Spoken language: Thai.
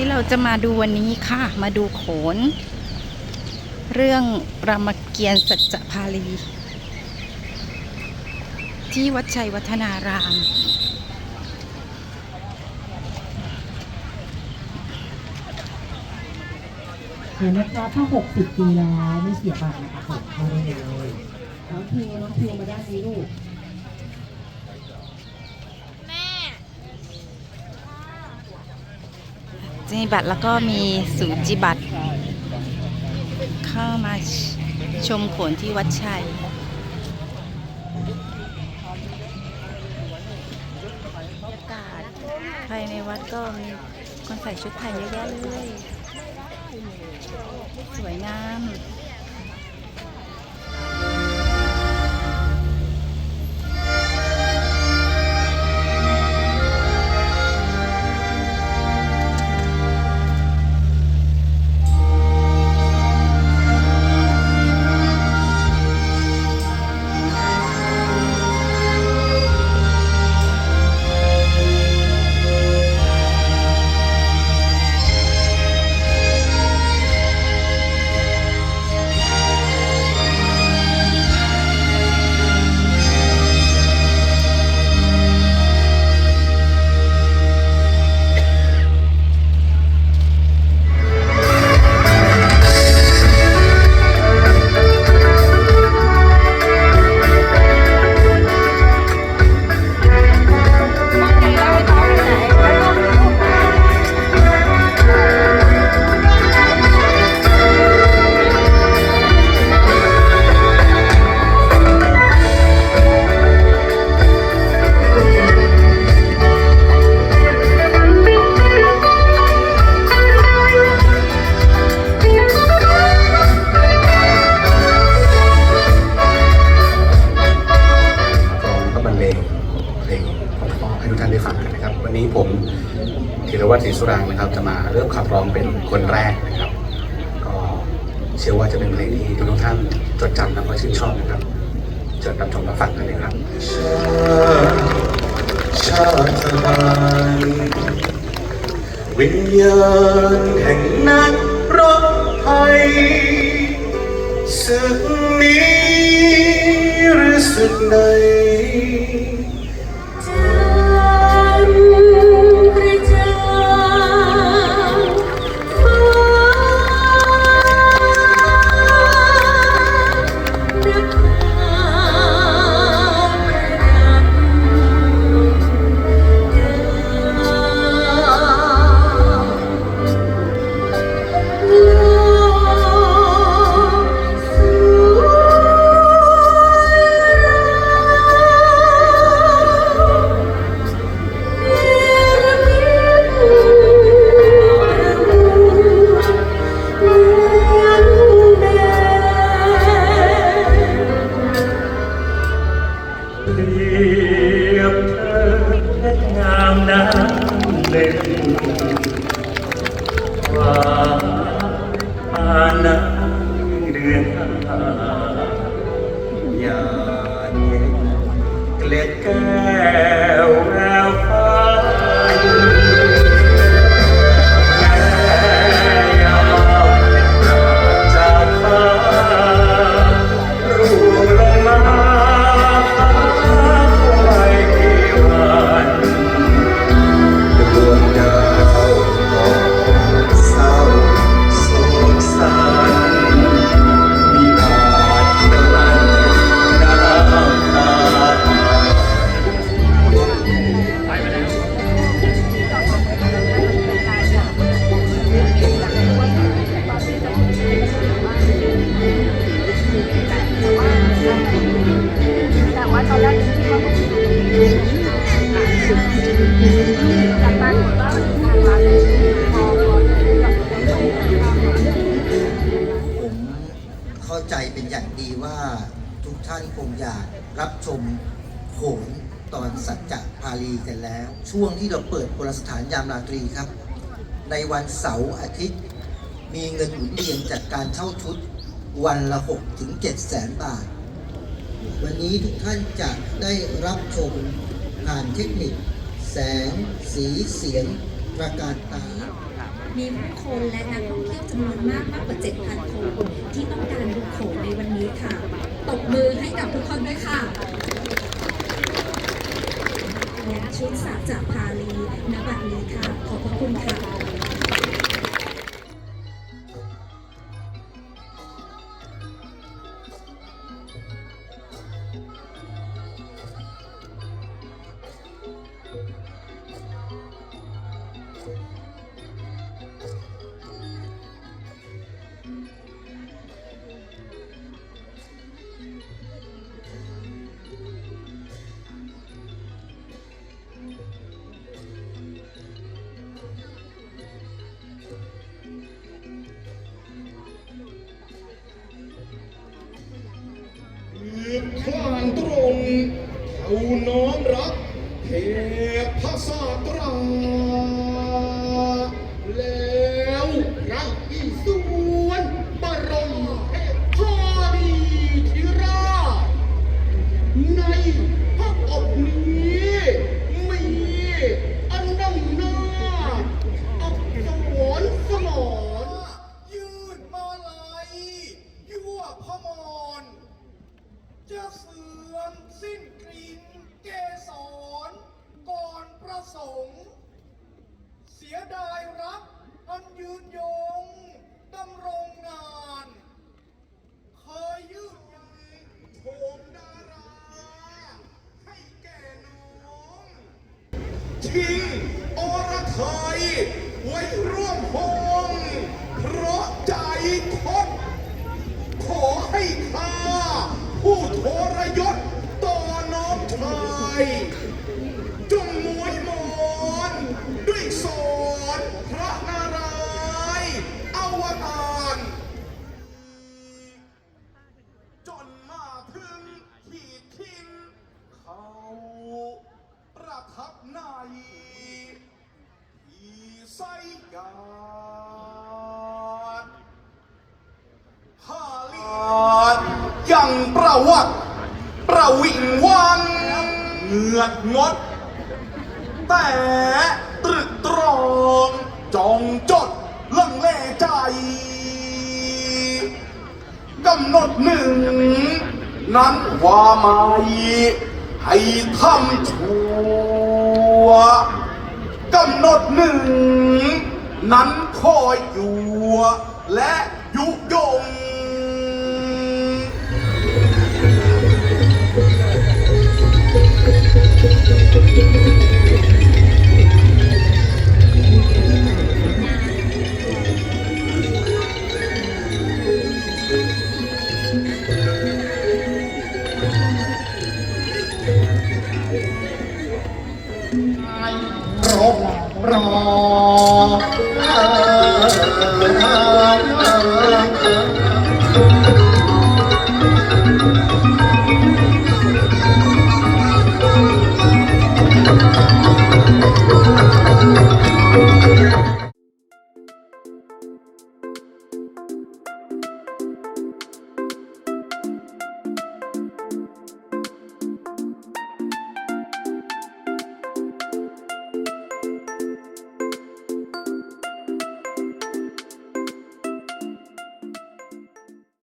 ที่เราจะมาดูวันนี้ค่ะ มาดูโขน เรื่องรามเกียรติ์สัจจภาลี ที่วัดชัยวัฒนาราม เห็นนะคะถ้า 60 ปีแล้วไม่เสียบัตรนะคะผมเข้าได้เลยน้องพิวน้องพิวมาด้านนี้ลูก จะมีบัตรแล้วก็มีสูจิบัตร เข้ามาชมโขนที่วัดชัยบรรยากาศภายในวัดก็มีคนใส่ชุดไทยเยอะแยะเลย สวยงาม สุรางนะครับจะมาเริ่มขับร้องเป็นคนแรกนะครับ ก็เชื่อว่าจะเป็นเพลงที่ทุกท่านจดจำและก็ชื่นชอบนะครับเชิญรับชมรับฟังกันเลยครับชาติบานวิญญาณแห่งนักรบไทยศึกนี้หรือศึกใด แต่ว่าตอนแรกคิดว่าผมจากปรากฏว่ามันทางร้านพอพอกับคนไปทางร้านผมเข้าใจเป็นอย่างดีว่าทุกท่านคงอยากรับชมโขนตอนสัจจะพาลีกันแล้ว ช่วงที่เราเปิดโบราณสถานยามราตรีครับ ในวันเสาร์อาทิตย์ มีเงินหมุนเวียนจากการเช่าชุด วันละ6ถึง7แสนบาท วันนี้ทุกท่านจะได้รับชมผ่านเทคนิค แสง สีเสียง ประการตา มีผู้คนและนักท่องเที่ยวจำนวนมากมากกว่า 7,000 คน ที่ต้องการดูโขนในวันนี้ค่ะ ตบมือให้กับทุกคนด้วยค่ะและชุดสัจจะพาลีณบัดนี้ค่ะ ขอบพระคุณค่ะ คลานตรงเอาน้อมรับ พมรจะเสื่อมสิ้นกลิ่นเกสรก่อนประสงค์ เสียดายรักอันยืนยงดำรงงาน เคยยืดใยโฉมดารา ให้แก่น้องทิ้งอรไทยไว้ร่วมห้องเพราะใจคด ให้ข้าผู้ทรยศต่อน้องชายจงมวยมอนด้วยสอนพระนารายณ์อวตารจนมาถึงขีดทินเขาประทับในที่ไสยาด ฮาลีดยังประวัติ ประ วิงวันเหงือกงด แต่ตรึกตรองจองจดลังเลใจกำหนดหนึ่ง นั้นว่าไม่ให้ทำชั่วกำหนดหนึ่ง นั้นคอยอยู่และยุยง รบรอ